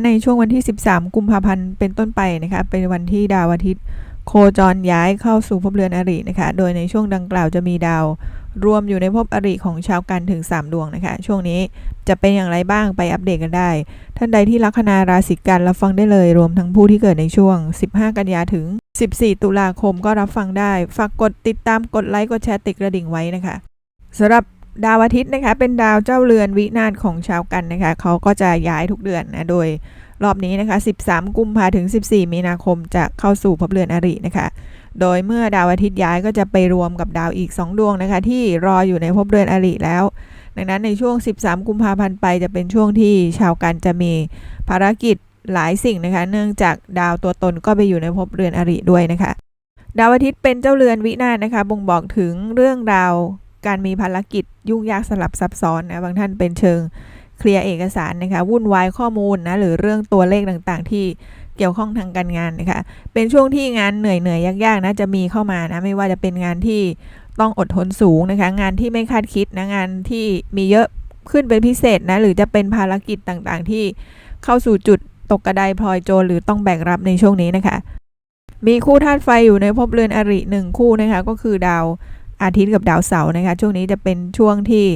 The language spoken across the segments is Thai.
ในช่วงวันที่ 13 กุมภาพันธ์เป็นต้นไปนะคะ เป็นวันที่ดาวอาทิตย์โคจรย้ายเข้าสู่ภพเรือนอรินะคะ โดยในช่วงดังกล่าวจะมีดาว รวมอยู่ในภพอริของชาวกันถึง 3 ดวงนะคะ ช่วงนี้จะเป็นอย่างไรบ้างไปอัปเดตกันได้ ท่านใดที่ลัคนาราศีกันรับฟังได้เลย รวมทั้งผู้ที่เกิดในช่วง 15 กันยาถึง 14 ตุลาคมก็รับฟังได้ ฝากกดติดตามกดไลค์กดแชร์ติดกระดิ่งไว้นะคะสำหรับ ดาวอาทิตย์นะคะเป็นดาวเจ้าเรือนวินาศของชาวกันนะคะเขาก็จะย้ายทุกเดือนนะโดยรอบนี้นะคะ 13 กุมภาถึง 14 มีนาคมจะเข้าสู่ภพเรือนอรินะคะ โดยเมื่อดาวอาทิตย์ย้ายก็จะไปรวมกับดาวอีก 2 ดวงนะคะ ที่รออยู่ในภพเรือนอริแล้ว ดังนั้นในช่วง 13 กุมภาพันธ์ไปจะเป็นช่วงที่ชาวกันจะมีภารกิจหลายสิ่งนะคะ เนื่องจากดาวตัวตนก็ไปอยู่ในภพเรือนอริด้วยนะคะ ดาวอาทิตย์เป็นเจ้าเรือนวินาศนะคะ บ่งบอกถึงเรื่องราว การมีภารกิจยุ่งยากสลับซับซ้อนนะบางท่านเป็นเชิงเคลียร์เอกสารนะคะวุ่นวายข้อมูลนะหรือเรื่องตัวเลขต่างๆ ที่เกี่ยวข้องทางการงานนะคะเป็นช่วงที่งานเหนื่อยเหนื่อยยากๆนะจะมีเข้ามานะไม่ว่าจะเป็นงานที่ต้องอดทนสูงนะคะงานที่ไม่คาดคิดนะงานที่มีเยอะขึ้นเป็นพิเศษนะหรือจะเป็นภารกิจต่างๆ ที่เข้าสู่จุดตกกระไดพลอยโจรหรือต้องแบกรับในช่วงนี้นะคะ มีคู่ธาตุไฟอยู่ในภพเรือนอริหนึ่งคู่นะคะก็คือดาว อาทิตย์กับดาวเสาร์นะคะช่วงนี้จะเป็นช่วงที่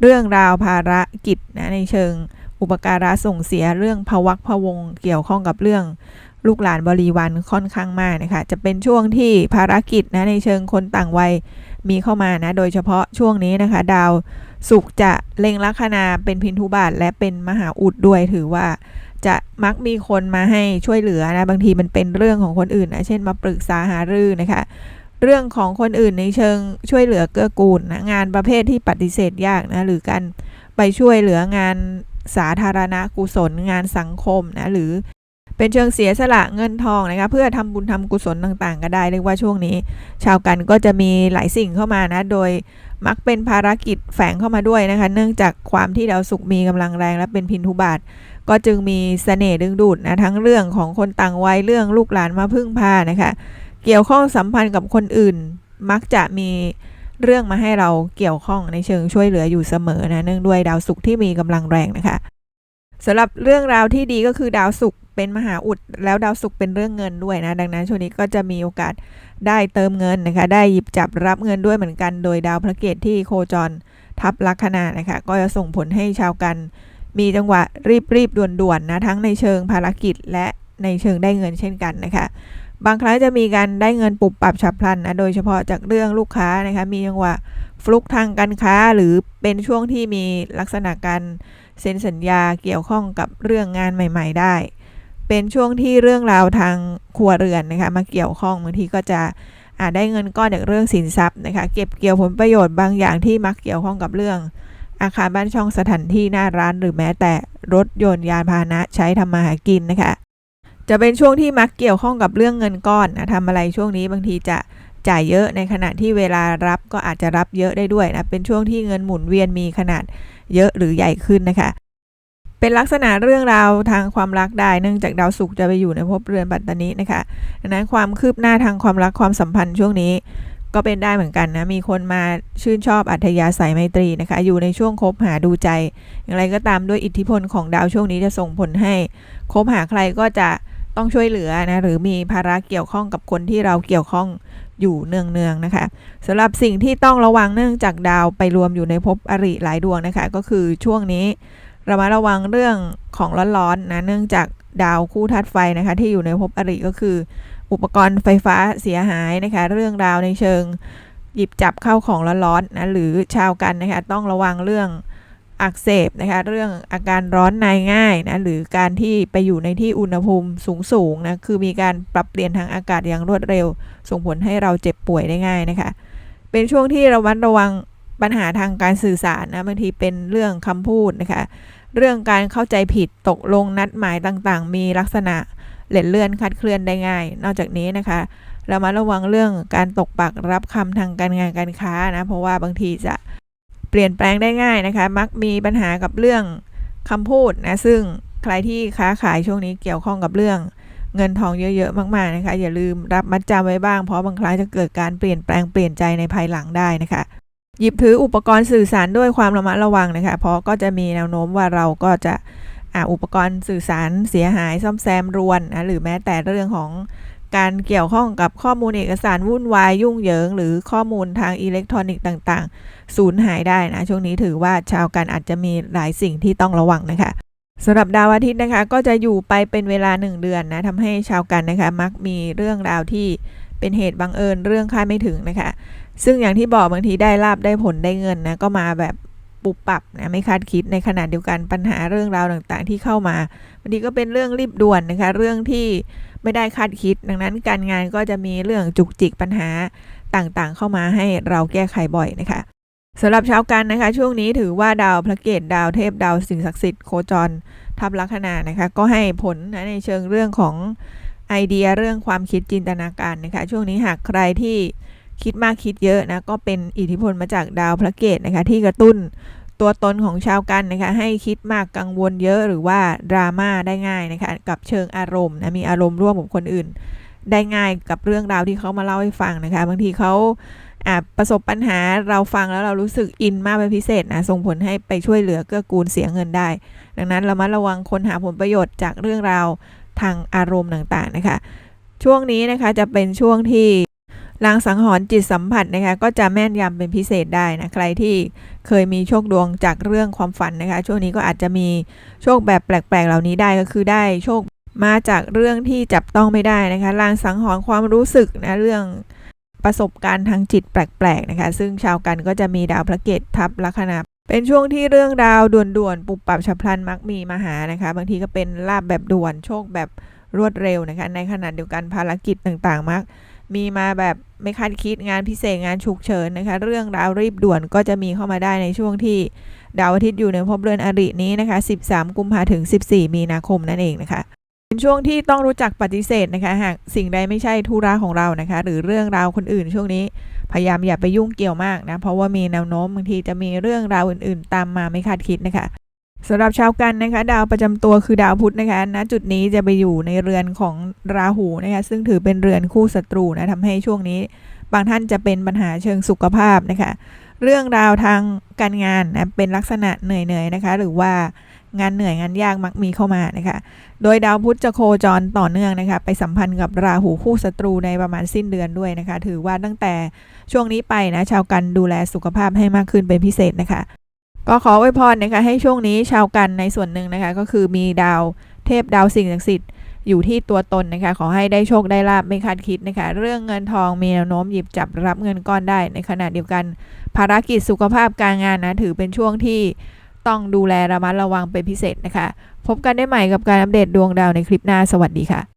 เรื่องราวภารกิจนะในเชิงอุปการะส่งเสียเรื่องภวักพวงเกี่ยวข้องกับเรื่องลูกหลานบริวารค่อนข้างมากนะคะจะเป็นช่วงที่ภารกิจนะในเชิงคนต่างวัยมีเข้ามานะโดยเฉพาะช่วงนี้นะคะ ดาวสุขจะเล็งลัคนาเป็นพินทุบาทและเป็นมหาอุดด้วยถือว่าจะมักมีคนมาให้ช่วยเหลือนะบางทีมันเป็นเรื่องของคนอื่นนะเช่นมาปรึกษาหารือนะคะ เรื่องของคนอื่นในเชิงช่วยเหลือเกื้อกูลนะงานประเภทที่ปฏิเสธยากนะหรือการไปช่วยเหลืองานสาธารณกุศลงานสังคมนะหรือเป็นเชิงเสียสละเงินทองนะคะเพื่อทำบุญทำกุศลต่างๆ ก็ได้เรียกว่าช่วงนี้ ชาวกันก็จะมีหลายสิ่งเข้ามานะโดยมักเป็นภารกิจแฝงเข้ามาด้วยนะคะ เนื่องจากความที่ดาวศุกร์มีกำลังแรงและเป็นพินทุบาท ก็จึงมีสเสน่ห์ดึงดูดนะทั้งเรื่องของคนต่างวัยเรื่องลูกหลานมาพึ่งพานะคะ เกี่ยวข้องสัมพันธ์กับคนอื่น มักจะมีเรื่องมาให้เราเกี่ยวข้องในเชิงช่วยเหลืออยู่เสมอนะเนื่องด้วยดาวศุกร์ที่มีกำลังแรงนะคะสำหรับเรื่องราวที่ดีก็คือดาวศุกร์เป็นมหาอุด แล้วดาวศุกร์เป็นเรื่องเงินด้วยนะ ดังนั้นช่วงนี้ก็จะมีโอกาสได้เติมเงินนะคะ ได้หยิบจับรับเงินด้วยเหมือนกัน โดยดาวพระเกตที่โคจรทับลัคนานะคะ ก็จะส่งผลให้ชาวกัน มีจังหวะรีบรีบด่วนๆนะทั้งในเชิงภารกิจและในเชิงได้เงินเช่นกันนะคะ บางครั้งจะมีการได้เงินปุบปับฉับพลันนะโดยเฉพาะจากเรื่องลูกค้านะคะมีจังหวะฟลุกทางการค้าหรือเป็นช่วงที่มีลักษณะการเซ็นสัญญาเกี่ยวข้องกับเรื่องงานใหม่ ๆ ได้ เป็นช่วงที่เรื่องราวทางครัวเรือนนะคะมาเกี่ยวข้องบางทีก็จะอาจได้เงินก้อนจากเรื่องสินทรัพย์นะคะเก็บเกี่ยวผลประโยชน์บางอย่างที่มักเกี่ยวข้องกับเรื่อง อาคารบ้านช่องสถานที่หน้าร้านหรือแม้แต่รถยนต์ยานพาหนะใช้ทำมาหากินนะคะ จะเป็นช่วงที่มักเกี่ยวข้องกับเรื่องเงินก้อนนะทำอะไรช่วงนี้บางทีจะจ่ายเยอะในขณะที่เวลารับก็อาจจะรับเยอะได้ด้วยนะเป็นช่วงที่เงินหมุนเวียนมีขนาดเยอะหรือใหญ่ขึ้นนะคะ เป็นลักษณะเรื่องราวทางความรักได้เนื่องจากดาวศุกร์จะไปอยู่ในภพเรือนปัตตานีนะคะดังนั้นความคืบหน้าทางความรักความสัมพันธ์ช่วงนี้ก็เป็นได้เหมือนกันนะ มีคนมาชื่นชอบอัธยาศัยไมตรีนะคะ อยู่ในช่วงคบหาดูใจ อย่างไรก็ตามด้วยอิทธิพลของดาวช่วงนี้จะส่งผลให้คบหาใครก็จะ ต้องช่วยเหลือนะหรือมีภาระเกี่ยวข้องกับคนที่เราเกี่ยวข้องอยู่เนืองๆนะคะสำหรับสิ่งที่ต้องระวังเนื่องจากดาวไปรวมอยู่ในภพอริหลายดวงนะคะ ก็คือช่วงนี้เรามาระวังเรื่องของร้อนๆนะเนื่องจากดาวคู่ธาตุไฟนะคะที่อยู่ในภพอริก็คือ อุปกรณ์ไฟฟ้าเสียหายนะคะ เรื่องราวในเชิงหยิบจับเข้าของร้อนๆนะหรือชาวกันนะคะต้องระวังเรื่อง อักเสบนะคะเรื่องอาการร้อนในง่ายนะหรือการที่ไปอยู่ในที่อุณหภูมิสูงๆนะคือมีการปรับเปลี่ยนทางอากาศอย่างรวดเร็ว ส่งผลให้เราเจ็บป่วยได้ง่ายนะคะเป็นช่วงที่ระมัดระวังปัญหาทางการสื่อสารนะบางทีเป็นเรื่องคำพูดนะคะเรื่องการเข้าใจผิดตกลงนัดหมายต่างๆ มีลักษณะเลื่อนเลื่อนคัดเคลื่อนได้ง่าย นอกจากนี้นะคะเรามาระวังเรื่องการตกปักรับคำทางการงานการค้านะเพราะว่าบางทีจะ ปลี่ยนแปลงได้ง่ายนะคะ มักมีปัญหากับเรื่องคำพูดนะซึ่งใครที่ค้าขายช่วงนี้เกี่ยวข้องกับเรื่องเงินทองเยอะๆมากๆนะคะ อย่าลืมรับมัดจำไว้บ้างเพราะบางครั้งจะเกิดการเปลี่ยนแปลงเปลี่ยนใจในภายหลังได้นะคะ หยิบถืออุปกรณ์สื่อสารด้วยความระมัดระวังนะคะ เพราะก็จะมีแนวโน้มว่าเราก็จะอ,อุปกรณ์สื่อสารเสียหายซ่อมแซมรวนนะหรือแม้แต่เรื่องของ การเกี่ยวข้องกับข้อมูลเอกสารวุ่นวายยุ่งเหยิง หรือข้อมูลทางอิเล็กทรอนิกส์ต่างๆ สูญหายได้นะ ช่วงนี้ถือว่าชาวกันอาจจะมีหลายสิ่งที่ต้องระวังนะคะสำหรับดาวอาทิตย์นะคะ ก็จะอยู่ไปเป็นเวลา 1 เดือนนะทำให้ชาวกันนะคะ มักมีเรื่องราวที่เป็นเหตุบังเอิญเรื่องคาดไม่ถึงนะคะ ซึ่งอย่างที่บอกบางทีได้ลาบได้ผลได้เงินนะก็มาแบบ ปุบปับนะไม่คาดคิดในขณะเดียวกันปัญหาเรื่องราวต่างๆ ที่เข้ามาบางทีก็เป็นเรื่องรีบด่วนนะคะ เรื่องที่ไม่ได้คาดคิด ดังนั้นการงานก็จะมีเรื่องจุกจิกปัญหาต่างๆ เข้ามาให้เราแก้ไขบ่อยนะคะสำหรับชาวกันนะคะ ช่วงนี้ถือว่าดาวพระเกตดาวเทพดาวสิ่งศักดิ์สิทธิ์โคจรทับลัคนานะคะ ก็ให้ผลนะในเชิงเรื่องของไอเดียเรื่องความคิดจินตนาการนะคะ ช่วงนี้หากใครที่ คิดมากคิดเยอะนะก็เป็นอิทธิพลมาจากดาวพระเกตนะคะที่กระตุ้นตัวตนของชาวกันนะคะให้คิดมากกังวลเยอะหรือว่าดราม่าได้ง่ายนะคะกับเชิงอารมณ์นะมีอารมณ์ร่วมกับคนอื่น ได้ง่ายกับเรื่องราวที่เขามาเล่าให้ฟังนะคะบางทีเขาอ่าประสบปัญหาเราฟังแล้วเรารู้สึกอินมากเป็นพิเศษนะส่งผลให้ไปช่วยเหลือเกื้อกูลเสียเงินได้ ดังนั้นเรามาระวังคนหาผลประโยชน์จากเรื่องราวทางอารมณ์ต่างๆนะคะ ช่วงนี้นะคะจะเป็นช่วงที่ ลางสังหรณ์จิตสัมผัสนะคะก็จะแม่นยำเป็นพิเศษได้นะใครที่เคยมีโชคดวงจากเรื่องความฝันนะคะ ช่วงนี้ก็อาจจะมีโชคแบบแปลกๆ เหล่านี้ได้ก็คือได้โชคมาจากเรื่องที่จับต้องไม่ได้นะคะลางสังหรณ์ความรู้สึกนะเรื่องประสบการณ์ทางจิตแปลกๆนะคะ ซึ่งชาวกันก็จะมีดาวพระเกตทับลัคนาเป็นช่วงที่เรื่องราวด่วนๆ ปุบปับฉับพลันมักมีมาหานะคะ บางทีก็เป็นลาบแบบด่วนโชคแบบรวดเร็วนะคะ ในขณะเดียวกันภารกิจต่างๆ มัก มีมาแบบไม่คาดคิดงานพิเศษงานฉุกเฉินนะคะ เรื่องราวรีบด่วนก็จะมีเข้ามาได้ในช่วงที่ดาวอาทิตย์อยู่ในภพเรือนอรินี้นะคะ 13 กุมภาถึง 14 มีนาคมนั่นเองนะคะเป็นช่วงที่ต้องรู้จักปฏิเสธนะคะ หากสิ่งใดไม่ใช่ธุระของเรานะคะ หรือเรื่องราวคนอื่นช่วงนี้พยายามอย่าไปยุ่งเกี่ยวมากนะ เพราะว่ามีแนวโน้มบางทีจะมีเรื่องราวอื่น ๆ ตามมาไม่คาดคิดนะคะ สำหรับชาวกันนะคะ ดาวประจำตัวคือดาวพุธนะคะณจุดนี้จะไปอยู่ในเรือนของราหูนะคะ ซึ่งถือเป็นเรือนคู่ศัตรูนะทำให้ช่วงนี้ บางท่านจะเป็นปัญหาเชิงสุขภาพนะคะ เรื่องราวทางการงานนะเป็นลักษณะเหนื่อยๆนะคะ หรือว่างานเหนื่อยงานยากมักมีเข้ามานะคะ โดยดาวพุธจะโคจรต่อเนื่องนะคะ ไปสัมพันธ์กับราหูคู่ศัตรูในประมาณสิ้นเดือนด้วยนะคะ ถือว่าตั้งแต่ช่วงนี้ไปนะชาวกันดูแลสุขภาพให้มากขึ้นเป็นพิเศษนะคะ ก็ขออวยพรนะคะให้ช่วงนี้ชาวกันในส่วนหนึ่งนะคะ ก็คือมีดาวเทพดาวสิ่งศักดิ์สิทธิ์อยู่ที่ตัวตนนะคะ ขอให้ได้โชคได้ลาบไม่คาดคิดนะคะ เรื่องเงินทองมีแนวโน้มหยิบจับรับเงินก้อนได้ในขณะเดียวกัน ภารกิจสุขภาพการงานนะถือเป็นช่วงที่ต้องดูแลระมัดระวังเป็นพิเศษนะคะ พบกันได้ใหม่กับการอัปเดตดวงดาวในคลิปหน้าสวัสดีค่ะ